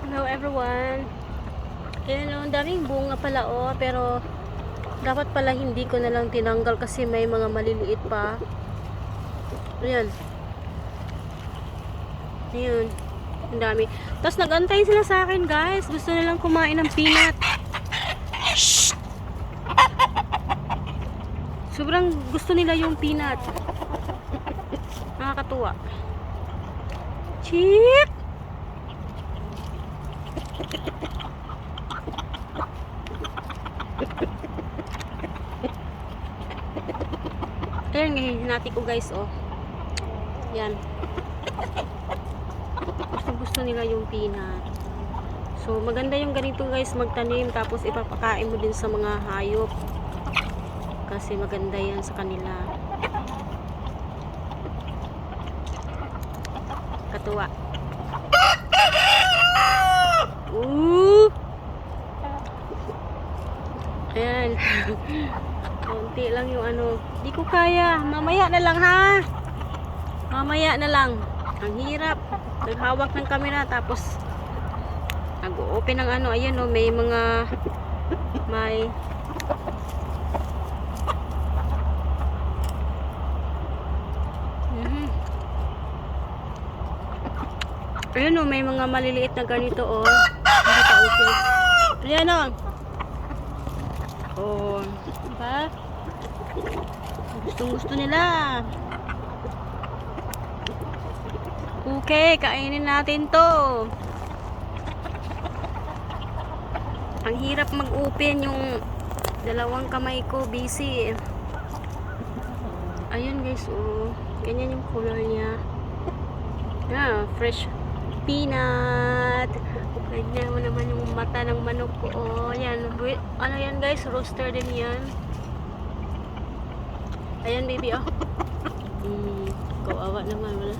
Hello everyone. Ayan o, ang daming bunga pala oh, pero dapat pala hindi ko na lang tinanggal kasi may mga maliliit pa. Ayan. Ayan. Ang dami. Tapos nagantay sila sa akin guys. Gusto nilang kumain ng peanut. Sobrang gusto nila yung peanut. Nakakatuwa. Chick! Ayan ngayon, hinati ko guys, oh. Yan. Gusto gusto nila yung peanut. So, maganda yung ganito guys, magtanim, tapos ipapakain mo din sa mga hayop. Kasi maganda yan sa kanila. Katuwa. Ooh! Ayan. Konti lang yung ano. Di ko kaya. Mamaya na lang ha. Mamaya na lang. Ang hirap. Naghawak ng camera tapos nag-open ng ano. Ayan o. may mga may Mhm. Ayan o, may mga maliliit na ganito o. Pa okay. Ayan o. Oh, diba? Gustong gusto nila. Okay, kainin natin to. Ang hirap mag-open yung dalawang kamay ko busy. Ayun guys, oh. Ganyan yung color niya. Yeah, fresh peanut. Ganyan mo naman yung mata ng manok ko. Oh, yan. Ano yan guys? Roaster din yan. Ayan baby, oh. Hmm, kawawa naman. Wala.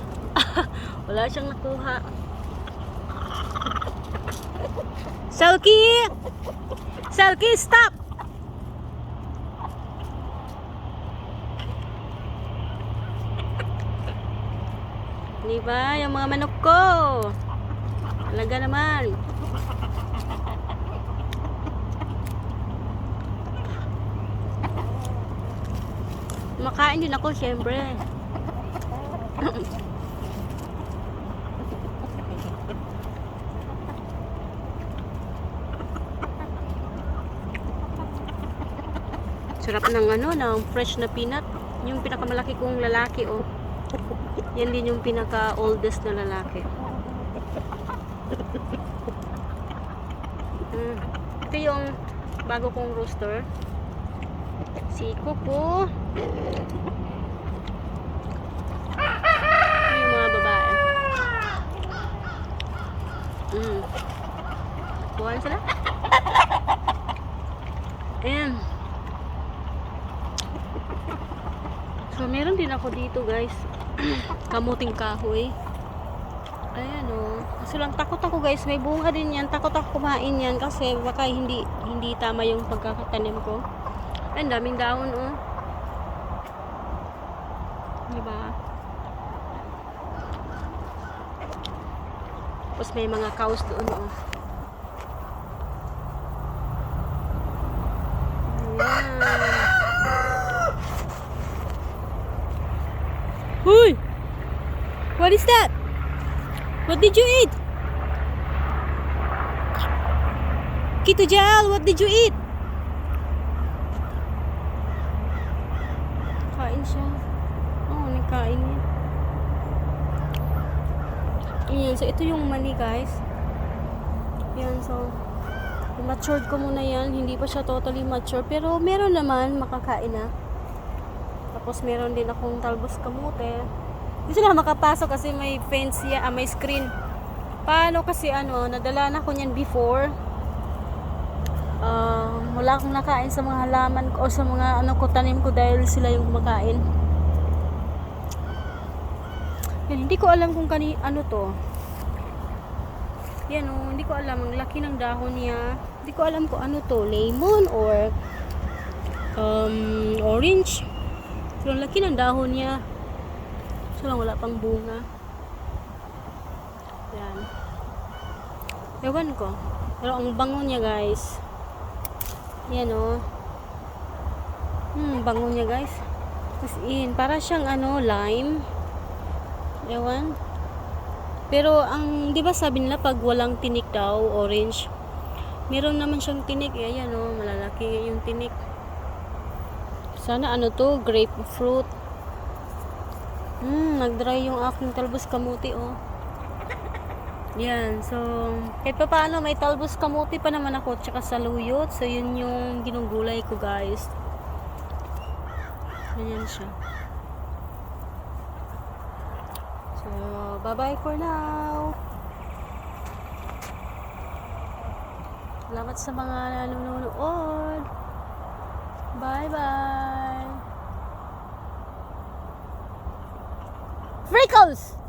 Wala siyang nakuha. Selkie! Selkie, stop! Di ba? Yung mga manok ko. Talaga naman. Makain din ako, syempre. Sarap ng ano, ng fresh na peanut. Yung pinakamalaki kong lalaki, oh. Yan din yung pinaka-oldest na lalaki. Mm. Ito yung bago kong rooster. Si Kuko. Ito yung mga babae. Mm. Buwan sila. Ayan. So, meron din ako dito, guys. Kamuting kahoy. Ayan, oh. Kasi lang takot ako, guys. May bunga din yan. Takot ako kumain yan kasi baka hindi hindi tama yung pagkakatanim ko. Ayan, daming dahon, oh. Diba? Tapos may mga cows doon, oh. Ayan. Huy! What is that? What did you eat? Kito Jal, what did you eat? Kain siya. Oo, oh, nagkain niya. Ayan, so ito yung mani guys. Ayan, so matured ko muna yan. Hindi pa siya totally mature. Pero meron naman makakain na. Tapos meron din akong talbos kamote. Hindi sila makapasok kasi may fence ya, ah, may screen. Paano kasi ano, nadala na ko niyan before. Ah, wala akong nakain sa mga halaman ko o sa mga ano ko tanim ko dahil sila yung kumakain. Hindi ko alam kung kani ano to. Yan oh, hindi ko alam ang laki ng dahon niya. Hindi ko alam kung ano to, lemon or um, orange. Pero ang laki ng dahon niya. So lang wala pang bunga. Yan. Ewan ko. Pero ang bango niya guys. Yan o. Hmm, bango niya guys. As in, para siyang ano, lime. Ewan. Pero ang, di ba sabi nila pag walang tinik daw, orange. Meron naman siyang tinik. Eh, ayan o, malalaki yung tinik. Sana ano to, grapefruit. Hmm, nag-dry yung aking talbos kamuti oh. Yan, so, kahit pa paano, may talbos kamuti pa naman ako, tsaka saluyot. So, yun yung ginugulay ko, guys. Ganyan siya. So, bye-bye for now. Salamat sa mga nanonood. Bye-bye. freckles.